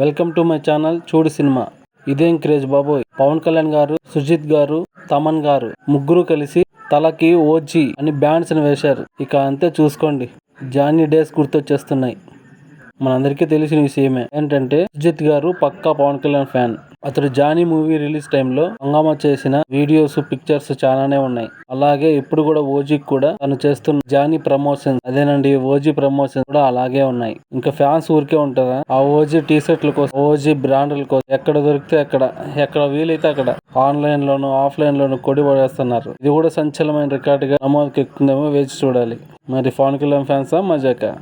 Welcome to my channel చూడు cinema. ఇదేం craze బాబోయ్. పవన్ కళ్యాణ్ గారు సుజిత్ గారు తమన్ గారు ముగ్గురు కలిసి తలకి ఓజీ అని బ్యాండ్స్ వేశారు. ఇక అంతే చూసుకోండి. జానీ డేస్ గుర్తొచ్చేస్తున్నాయి. మనందరికీ తెలిసిన విషయమే. ఏంటంటే సుజిత్ గారు పక్కా పవన్ కళ్యాణ్ ఫ్యాన్. అతడు జానీ మూవీ రిలీజ్ టైంలో హంగామా చేసిన వీడియోస్ పిక్చర్స్ చాలానే ఉన్నాయి. అలాగే ఇప్పుడు కూడా ఓజీ కూడా తను చేస్తున్న జానీ ప్రమోషన్ అదేనండి ఓజీ ప్రమోషన్ కూడా అలాగే ఉన్నాయి. ఇంకా ఫ్యాన్స్ ఊరికే ఉంటారా? ఆ ఓజీ టీ షర్ట్ల కోసం ఓజీ బ్రాండ్ల కోసం ఎక్కడ దొరికితే అక్కడ ఎక్కడ వీలైతే అక్కడ ఆన్లైన్ లోను ఆఫ్లైన్ లోను కొడి పడేస్తున్నారు. ఇది కూడా సంచలనమైన రికార్డుగా నమోదుకి ఎక్కుందేమో వేచి చూడాలి. మరి పవన్ కళ్యాణ్ ఫ్యాన్సా మజాకా?